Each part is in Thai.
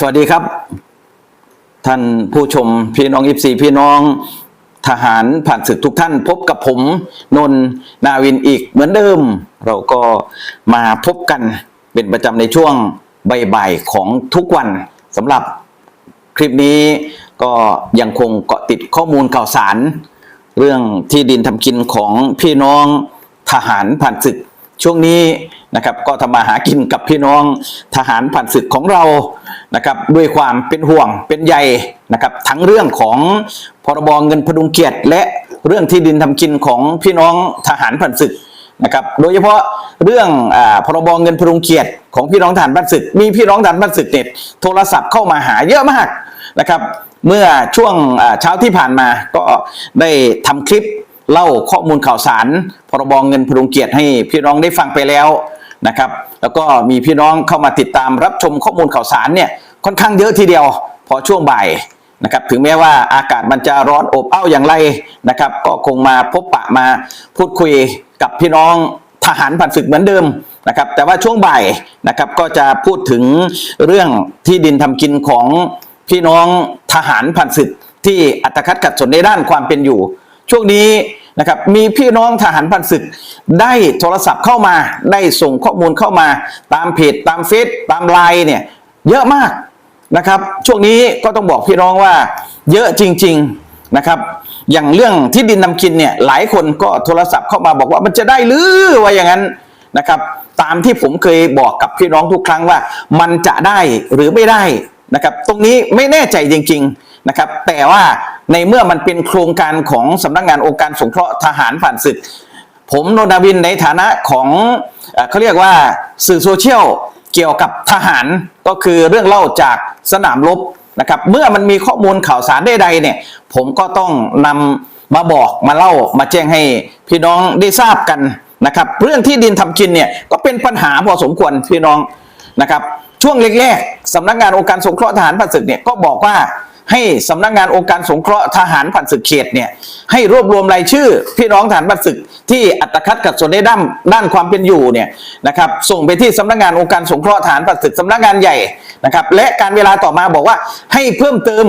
สวัสดีครับ ท่านผู้ชมพี่น้องอิฟซีพี่น้องทหารผ่านศึกทุกท่าน พบกับผมนนทนาวินอีกเหมือนเดิม เราก็มาพบกันเป็นประจำในช่วงบ่ายๆของทุกวันสำหรับคลิปนี้ก็ยังคงเกาะติดข้อมูลข่าวสาร เรื่องที่ดินทำกินของพี่น้องทหารผ่านศึก ช่วงนี้นะครับก็ทำมาหากินกับพี่น้องทหารผ่านศึกของเรานะครับด้วยความเป็นห่วงเป็นใยนะครับทั้งเรื่องของพรบเงินพดุงเกียรติ และเรื่องที่ดินทำกินของพี่น้องทหารผ่านศึกนะครับโดยเฉพาะเรื่องอาพรบเงินพดุงเกียรติของพี่น้องทหารผ่านศึก มีพี่น้องทหารผ่านศึกเนี่ยโทรศัพท์เข้ามาหาเยอะมากนะครับ เมื่อช่วงเช้าที่ผ่านมาก็ได้ทำคลิป เล่าข้อมูลข่าวสาร พรบเงินพดุงเกียรติให้พี่น้องได้ฟังไปแล้วนะครับแล้วก็มีพี่น้องเข้ามาติดตามรับชมข้อมูลข่าวสารเนี่ยค่อนข้างเยอะทีเดียวพอช่วงบ่ายนะครับถึงแม้ว่าอากาศมันจะร้อนอบอ้าวอย่างไรนะครับก็คงมาพบปะมาพูดคุยกับพี่น้องทหารผ่านศึกเหมือนเดิมนะครับแต่ว่าช่วงบ่ายนะครับก็จะพูดถึงเรื่องที่ดินทำกินของพี่น้องทหารผ่านศึกที่อัตคัดขัดสนในด้านความเป็นอยู่ ช่วงนี้นะครับมีพี่น้องทหารพันศึก ได้โทรศัพท์เข้ามา ได้ส่งข้อมูลเข้ามา ตามเพจตามเฟซตามไลน์เนี่ยเยอะมากนะครับ ช่วงนี้ก็ต้องบอกพี่น้องว่า เยอะจริง ๆนะครับ อย่างเรื่องที่ดินนำกินเนี่ยหลายคนก็โทรศัพท์เข้ามาบอกว่ามันจะได้หรือว่าอย่างนั้นนะครับตามที่ผมเคยบอกกับพี่น้องทุกครั้งว่า มันจะได้หรือไม่ได้นะครับ ตรงนี้ไม่แน่ใจจริง ๆ นะครับ แต่ว่าในเมื่อมันเป็นโครงการของสำนักงานองค์การสงเคราะห์ทหารผ่านศึก ผมโนนาวินในฐานะของเอเขาเรียกว่าสื่อโซเชียลเกี่ยวกับทหารก็คือเรื่องเล่าจากสนามรบนะครับเมื่อมันมีข้อมูลข่าวสารใดๆเนี่ย ผมก็ต้องนำมาบอกมาเล่ามาแจ้งให้พี่น้องได้ทราบกันนะครับ เรื่องที่ดินทำกินเนี่ยก็เป็นปัญหาพอสมควรพี่น้องนะครับ ช่วงแรกๆสำนักงานองค์การสงเคราะห์ทหารผ่านศึกเนี่ยก็บอกว่า ให้สำนักงานองค์การสงเคราะห์ทหารผ่านศึกเขตเนี่ยให้รวบรวมรายชื่อพี่น้องทหารผ่านศึกที่อัตคัดขัดสนในด้านด้านความเป็นอยู่เนี่ยนะครับส่งไปที่สำนักงานองค์การสงเคราะห์ทหารผ่านศึกสำนักงานใหญ่นะครับและการเวลาต่อมาบอกว่าให้เพิ่มเติม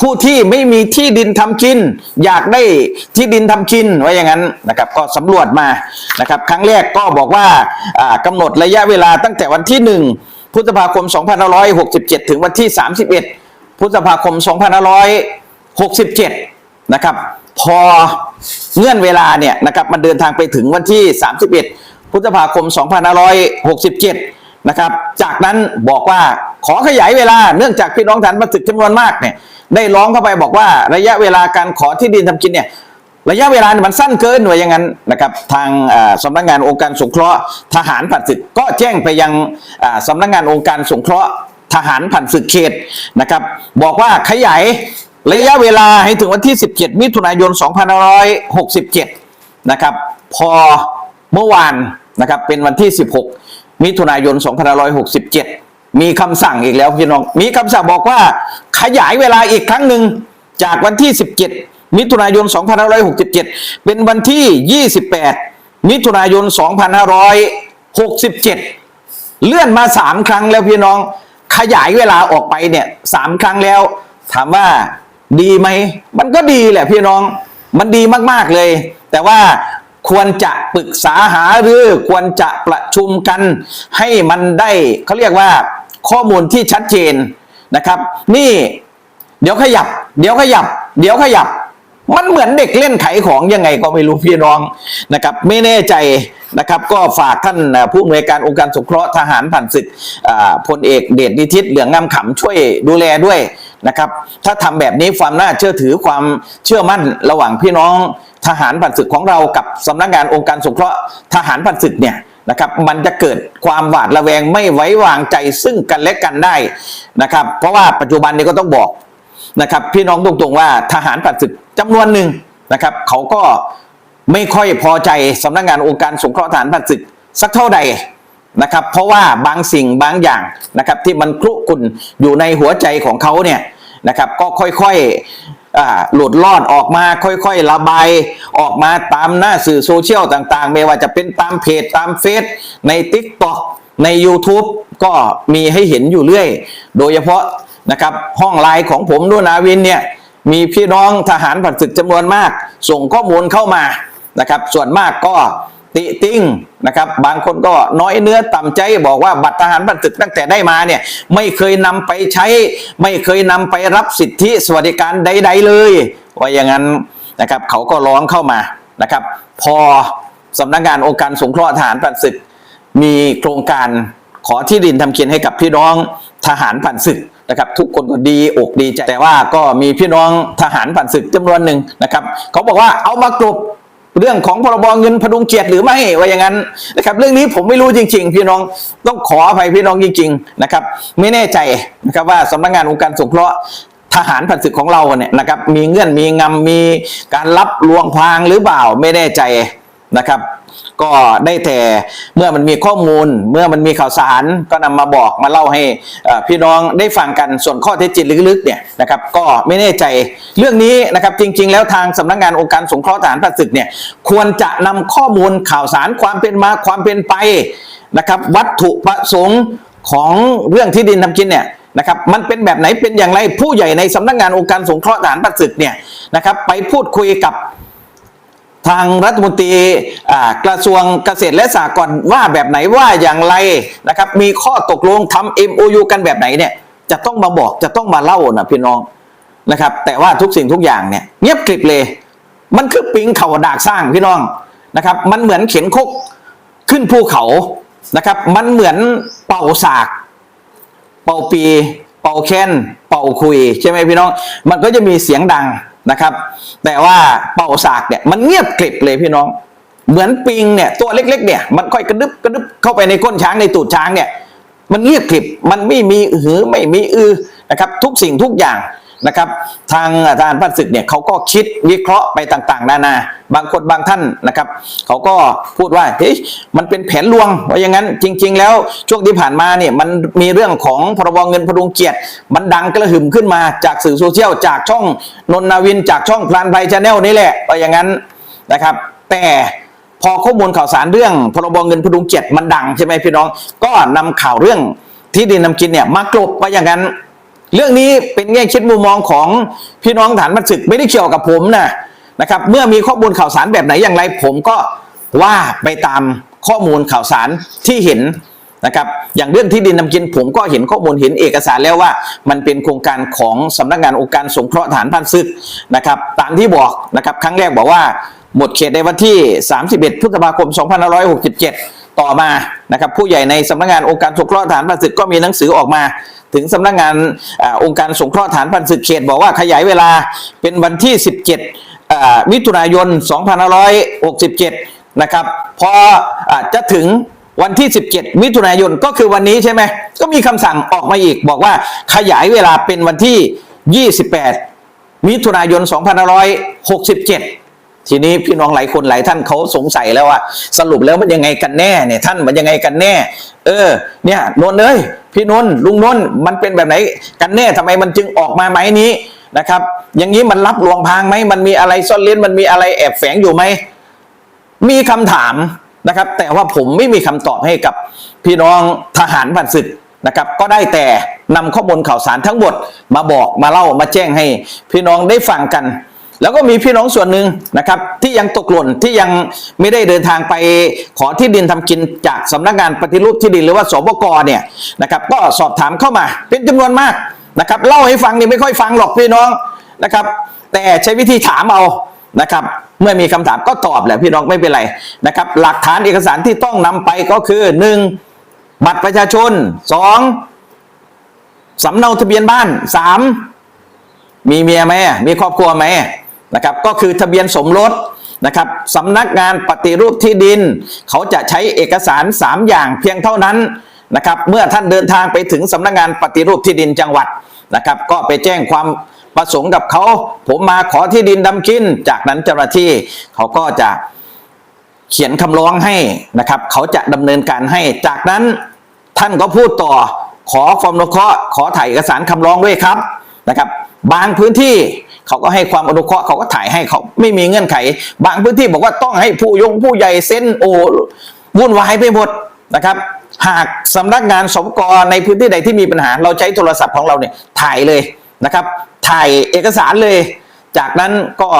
ผู้ที่ไม่มีที่ดินทำกิน อยากได้ที่ดินทำกินไว้อย่างนั้นนะครับก็สำรวจมานะครับครั้งแรกก็บอกว่าอ่ากำหนดระยะเวลาตั้งแต่วันที่ 1พฤษภาคม 2567 ถึงวันที่ 31 พฤษภาคม 2567 นะครับ พอเงื่อนเวลาเนี่ยนะครับมันเดินทางไปถึงวันที่ 31 พฤษภาคม 2567 นะครับ จากนั้นบอกว่าขอขยายเวลาเนื่องจากพี่น้องฐานประสึกจำนวนมากเนี่ยได้ร้องเข้าไปบอกว่าระยะเวลาการขอที่ดินทำกินเนี่ยระยะเวลาเนี่ยมันสั้นเกินไว้อย่างนั้นนะครับทางอ่าสำนักงานองค์การสงเคราะห์ทหารผ่านศึกก็แจ้งไปยังอ่าสำนักงานองค์การสงเคราะห์ ทหารผ่านศึกเขตนะครับ บอกว่าขยายระยะเวลาให้ถึงวันที่ 17 มิถุนายน 2567 นะครับ พอเมื่อวานนะครับเป็นวันที่ 16 มิถุนายน 2567 มีคำสั่งอีกแล้วพี่น้อง มีคำสั่งบอกว่าขยายเวลาอีกครั้งหนึ่งจากวันที่ 17 มิถุนายน 2567 เป็นวันที่ 28 มิถุนายน 2567 เลื่อนมาสามครั้งแล้วพี่น้อง ขยายเวลาออกไปเนี่ยสามครั้งแล้ว ถามว่าดีไหม มันก็ดีแหละพี่น้องมันดีมากๆเลย แต่ว่าควรจะปรึกษาหารือควรจะประชุมกันให้มันได้เขาเรียกว่าข้อมูลที่ชัดเจนนะครับ นี่ เดี๋ยวขยับ เดี๋ยวขยับ เดี๋ยวขยับ มันเหมือนเด็กเล่นไขของยังไงก็ไม่รู้พี่น้องนะครับ ไม่แน่ใจนะครับก็ฝากท่านผู้อำนวยการองค์การสงเคราะห์ทหารผ่านศึกพลเอกเดชนิทิศเหลืองงามขำช่วยดูแลด้วยนะครับ ถ้าทำแบบนี้ความน่าเชื่อถือความเชื่อมั่นระหว่างพี่น้องทหารผ่านศึกของเรากับสำนักงานองค์การสงเคราะห์ทหารผ่านศึกเนี่ยนะครับมันจะเกิดความหวาดระแวงไม่ไว้วางใจซึ่งกันและกันได้นะครับ เพราะว่าปัจจุบันนี้ก็ต้องบอก นะครับพี่น้องตรงๆว่าทหารผ่านศึกจำนวนหนึ่งนะครับเขาก็ไม่ค่อยพอใจสำนักงานองค์การสงเคราะห์ทหารผ่านศึกสักเท่าใดนะครับ เพราะว่าบางสิ่งบางอย่างนะครับที่มันคลุกุ่นอยู่ในหัวใจของเขาเนี่ยนะครับก็ค่อยๆหลุดลอดออกมาค่อยๆระบายออกมาตามหน้าสื่อโซเชียลต่างๆ ไม่ว่าจะเป็นตามเพจตามเฟซใน t ิ k t o k ใน YouTube ก็มีให้เห็นอยู่เรื่อย โดยเฉพาะ นะครับ ห้องไลน์ของผมด้วยนาวินเนี่ยมีพี่น้องทหารผัดศึกจำนวนมาก ส่งข้อมูลเข้ามานะครับ ส่วนมากก็ติติ้งนะครับ บางคนก็น้อยเนื้อต่ำใจบอกว่าบัตรทหารผัดศึกตั้งแต่ได้มาเนี่ยไม่เคยนำไปใช้ ไม่เคยนำไปรับสิทธิสวัสดิการใด ๆ เลย ว่าอย่างนั้นนะครับเขาก็ร้องเข้ามานะครับ พอสำนักงานองค์การสงเคราะห์ทหารผัดศึก มีโครงการขอที่ดินทำกินให้กับพี่น้องทหารผ่านศึก นะครับทุกคนก็ดีอกดีใจแต่ว่าก็มีพี่น้องทหารผ่านศึกจำนวนหนึ่งนะครับเขาบอกว่าเอามากลบเรื่องของพรบเงินพดุงเกียรติหรือไม่ว่าอย่างนั้นนะครับ เรื่องนี้ผมไม่รู้จริง ๆ พี่น้องต้องขออภัยพี่น้องจริงๆนะครับ ไม่แน่ใจนะครับว่าสำนักงานองค์การสงเคราะห์ทหารผ่านศึกของเราเนี่ยนะครับมีเงื่อนมีงำมีการรับลวงพรางหรือเปล่าไม่แน่ใจ นะครับ ก็ได้แต่เมื่อมันมีข้อมูล เมื่อมันมีข่าวสารก็นำมาบอกมาเล่าให้พี่น้องได้ฟังกันส่วนข้อเท็จจริงลึกๆเนี่ยนะครับก็ไม่แน่ใจเรื่องนี้นะครับจริง ๆ แล้วทางสำนักงานองค์การสงเคราะห์ทหารผ่าศึกเนี่ยควรจะนำข้อมูลข่าวสารความเป็นมาความเป็นไปนะครับวัตถุประสงค์ของเรื่องที่ดินทำกินเนี่ยนะครับมันเป็นแบบไหนเป็นอย่างไรผู้ใหญ่ในสำนักงานองค์การสงเคราะห์ทหารปัดศึกเนี่ยนะครับไปพูดคุยกับ ทางรัฐมนตรีกระทรวงเกษตรและสหกรณ์ว่าแบบไหนว่าอย่างไรนะครับ มีข้อตกลงทำ MOU กันแบบไหนเนี่ยจะต้องมาบอกจะต้องมาเล่านะพี่น้องนะครับ แต่ว่าทุกสิ่งทุกอย่างเนี่ยเงียบกริบเลย มันคือปิงเขาดากสร้างพี่น้องนะครับ มันเหมือนเข็นคกขึ้นภูเขานะครับ มันเหมือนเป่าสาก เป่าปี เป่าแคนเป่าคุยใช่ไหมพี่น้อง มันก็จะมีเสียงดัง นะครับ แต่ว่าเป่าสากเนี่ยมันเงียบกริบเลยพี่น้อง เหมือนปิงเนี่ยตัวเล็กๆเนี่ยมันค่อยกระดึบกระดึบเข้าไปในก้นช้างในตูดช้างเนี่ยมันเงียบกริบมันไม่มีหือไม่มีอือนะครับทุกสิ่งทุกอย่าง นะครับ ทางอาจารย์พันศึกเนี่ยเขาก็คิดวิเคราะห์ไปต่างๆ นานา บางคนบางท่านนะครับเขาก็พูดว่าเฮ้ยมันเป็นแผนลวงว่าอย่างนั้นจริง ๆ แล้วช่วงที่ผ่านมาเนี่ยมันมีเรื่องของพรบเงินพดุงเกียรติ มันดังกระหึ่มขึ้นมาจากสื่อโซเชียลจากช่องนนนาวินจากช่องพลานไพชาแนลนี่แหละว่าอย่างนั้นนะครับ แต่พอข้อมูลข่าวสารเรื่องพรบเงินพดุงเกียรติมันดังใช่ไหมพี่น้อง ก็นำข่าวเรื่องที่ดินนำกินเนี่ยมากลบว่าอย่างนั้น เรื่องนี้เป็นแง่คิดมุมมองของพี่น้องฐานมัดศึกไม่ได้เกี่ยวกับผมนะนะครับ เมื่อมีข้อมูลข่าวสารแบบไหนอย่างไร ผมก็ว่าไปตามข้อมูลข่าวสารที่เห็นนะครับอย่างเรื่องที่ดินนำกินผมก็เห็นข้อมูลเห็นเอกสารแล้วว่า มันเป็นโครงการของสำนักงานองค์การสงเคราะห์ฐานพันศึกนะครับตามที่บอกนะครับครั้งแรกบอกว่าหมดเขตในวันที่ 31 พฤษภาคม 2567 ต่อมานะครับผู้ใหญ่ในสำนักงานองค์การสงเคราะห์ฐานพันศึกก็มีหนังสือออกมา ถึงสำนักงานอองค์การสงเคราะห์ฐานพันศึกเขตบอกว่าขยายเวลาเป็นวันที่ 17 มิถุนายน 2567 นะครับพออจะถึงวันที่ 17 มิถุนายนก็คือวันนี้ใช่ไหมก็มีคำสั่งออกมาอีก บอกว่าขยายเวลาเป็นวันที่ 28 มิถุนายน 2567 ทีนี้พี่น้องหลายคนหลายท่านเขาสงสัยแล้วว่า สรุปแล้วมันยังไงกันแน่เนี่ยท่านมันยังไงกันแน่ เออ เนี่ยนนเอ้ยพี่นนลุงนนมันเป็นแบบไหนกันแน่ทำไมมันจึงออกมาไหมนี้นะครับ อย่างนี้มันรับลวงพางไหมมันมีอะไรซ่อนเล้นมันมีอะไรแอบแฝงอยู่ไหมมีคำถามนะครับ แต่ว่าผมไม่มีคำตอบให้กับพี่น้องทหารผ่านศึกนะครับ ก็ได้แต่นำข้อมูลข่าวสารทั้งหมดมาบอกมาเล่ามาแจ้งให้ พี่น้องได้ฟังกัน แล้วก็มีพี่น้องส่วนหนึ่งนะครับ ที่ยังตกหล่นที่ยังไม่ได้เดินทางไปขอที่ดินทำกินจากสำนักงานปฏิรูปที่ดินหรือว่าสบกเนี่ยนะครับก็สอบถามเข้ามาเป็นจำนวนมากนะครับเล่าให้ฟังนี่ไม่ค่อยฟังหรอกพี่น้องนะครับ แต่ใช้วิธีถามเอานะครับ เมื่อมีคำถามก็ตอบแหละพี่น้องไม่เป็นไรนะครับ หลักฐานเอกสารที่ต้องนำไปก็คือหนึ่งบัตรประชาชนสองสำเนาทะเบียนบ้านสามมีเมียไหมมีครอบครัวไหม นะครับก็คือทะเบียนสมรสนะครับสำนักงานปฏิรูปที่ดิน เขาจะใช้เอกสาร 3 อย่างเพียงเท่านั้นนะครับเมื่อท่านเดินทางไปถึงสำนักงานปฏิรูปที่ดินจังหวัดนะครับ ก็ไปแจ้งความประสงค์กับเขา ผมมาขอที่ดินดำกิน จากนั้นเจ้าหน้าที่เขาก็จะเขียนคำร้องให้นะครับ เขาจะดำเนินการให้ จากนั้นท่านก็พูดต่อขอความนุเคราะห์ขอถ่ายเอกสารคำร้องด้วยครับนะครับ บางพื้นที่ เขาก็ให้ความอนุเคราะห์เขาก็ถ่ายให้เขาไม่มีเงื่อนไข บางพื้นที่บอกว่าต้องให้ผู้ยงผู้ใหญ่เซ็นโอวุ่นวายไปหมดนะครับ หากสำนักงานสปกรในพื้นที่ใดที่มีปัญหา เราใช้โทรศัพท์ของเราเนี่ยถ่ายเลยนะครับ ถ่ายเอกสารเลย จากนั้นก็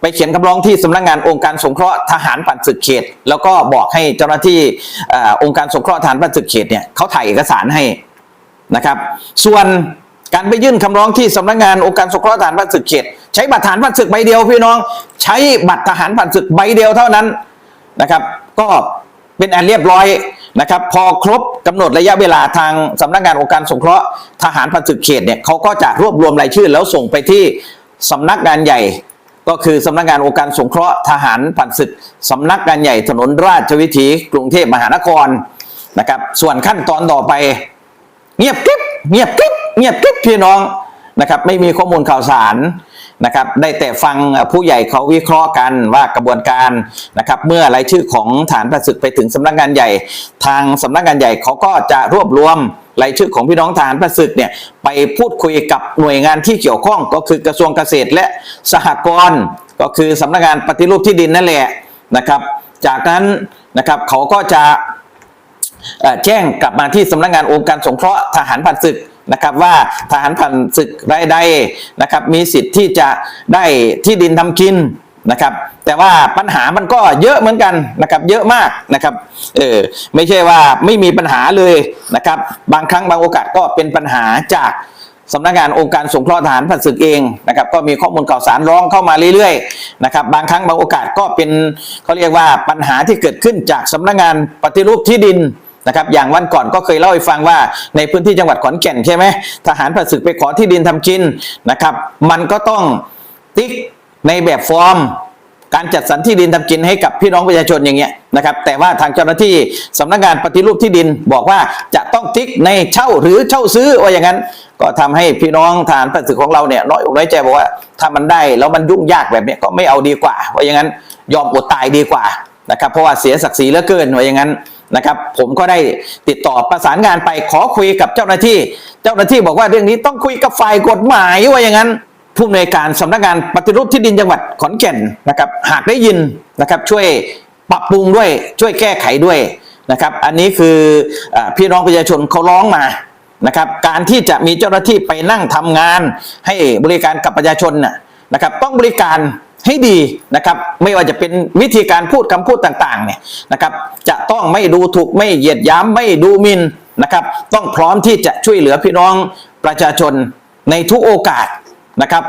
ไปเขียนคำร้องที่สำนักงานองค์การสงเคราะห์ทหารผ่านศึกเขต แล้วก็บอกให้เจ้าหน้าที่ออองค์การสงเคราะห์ทหารผ่านศึกเขตเนี่ยเขาถ่ายเอกสารให้นะครับ ส่วน การไปยื่นคำร้องที่สำนักงานองค์การสงเคราะห์ทหารผ่านศึกเขตใช้บัตรทหารผ่านศึกใบเดียวพี่น้อง ใช้บัตรทหารผ่านศึกใบเดียวเท่านั้นนะครับ ก็เป็นอันเรียบร้อยนะครับ พอครบกำหนดระยะเวลาทางสำนักงานองค์การสงเคราะห์ทหารพันศึกเขตเนี่ยเขาก็จะรวบรวมรายชื่อ แล้วส่งไปที่สำนักงานใหญ่ ก็คือสำนักงานองค์การสงเคราะห์ทหารผ่านศึกสำนักงานใหญ่ถนนราชวิถีกรุงเทพมหานครนะครับ ส่วนขั้นตอนต่อไป เงียบกริบเงียบกริบ เงียบกริบพี่น้องนะครับไม่มีข้อมูลข่าวสารนะครับได้แต่ฟังผู้ใหญ่เขาวิเคราะห์กันว่ากระบวนการนะครับเมื่อรายชื่อของฐานประศึกไปถึงสำนักงานใหญ่ ทางสำนักงานใหญ่เขาก็จะรวบรวมรายชื่อของพี่น้องฐานประศึกเนี่ยไปพูดคุยกับหน่วยงานที่เกี่ยวข้องก็คือกระทรวงเกษตรและสหกรณ์ก็คือสำนักงานปฏิรูปที่ดินนั่นแหละนะครับ จากนั้นนะครับเขาก็จะแจ้งกลับมาที่สำนักงานองค์การสงเคราะห์ทหารผ่านศึก นะครับว่าทหารผ่านศึกรายใดนะครับมีสิทธิ์ที่จะได้ที่ดินทำกินนะครับแต่ว่าปัญหามันก็เยอะเหมือนกันนะครับเยอะมากนะครับเออไม่ใช่ว่าไม่มีปัญหาเลยนะครับบางครั้งบางโอกาสก็เป็นปัญหาจากสำนักงานองค์การสงเคราะห์ทหารผ่านศึกเองนะครับก็มีข้อมูลข่าวสารร้องเข้ามาเรื่อยๆนะครับบางครั้งบางโอกาสก็เป็นเขาเรียกว่าปัญหาที่เกิดขึ้นจากสำนักงานปฏิรูปที่ดิน นะครับอย่างวันก่อนก็เคยเล่าให้ฟังว่าในพื้นที่จังหวัดขอนแก่นใช่ไหมทหารผ่านศึกไปขอที่ดินทำกินนะครับ มันก็ต้องติ๊กในแบบฟอร์ม การจัดสรรที่ดินทำกินให้กับพี่น้องประชาชนอย่างเงี้ยนะครับแต่ว่าทางเจ้าหน้าที่สำนักงานปฏิรูปที่ดินบอกว่าจะต้องติ๊กในเช่าหรือเช่าซื้อว่าอย่างนั้นก็ทำให้พี่น้องทหารผ่านศึกของเราเนี่ยน้อยอกน้อยใจบอกว่าถ้ามันได้แล้วมันยุ่งยากแบบนี้ก็ไม่เอาดีกว่าว่าอย่างนั้นยอมอดตายดีกว่านะครับเพราะว่าเสียศักดิ์ศรีเหลือเกินว่าอย่างนั้น นะครับ ผมก็ได้ติดต่อประสานงานไปขอคุยกับเจ้าหน้าที่ เจ้าหน้าที่บอกว่าเรื่องนี้ต้องคุยกับฝ่ายกฎหมายว่าอย่างนั้นผู้อำนวยการสำนักงานปฏิรูปที่ดินจังหวัดขอนแก่นนะครับ หากได้ยินนะครับช่วยปรับปรุงด้วยช่วยแก้ไขด้วยนะครับ อันนี้คืออพี่น้องประชาชนเขาร้องมานะครับ การที่จะมีเจ้าหน้าที่ไปนั่งทำงาน ให้บริการกับประชาชนน่ะนะครับ ต้องบริการ ให้ดีนะครับไม่ว่าจะเป็นวิธีการพูดคำพูดต่างๆเนี่ยนะครับจะต้องไม่ดูถูกไม่เหยียดย้ำไม่ดูหมินนะครับต้องพร้อมที่จะช่วยเหลือพี่น้องประชาชนในทุกโอกาสนะครับ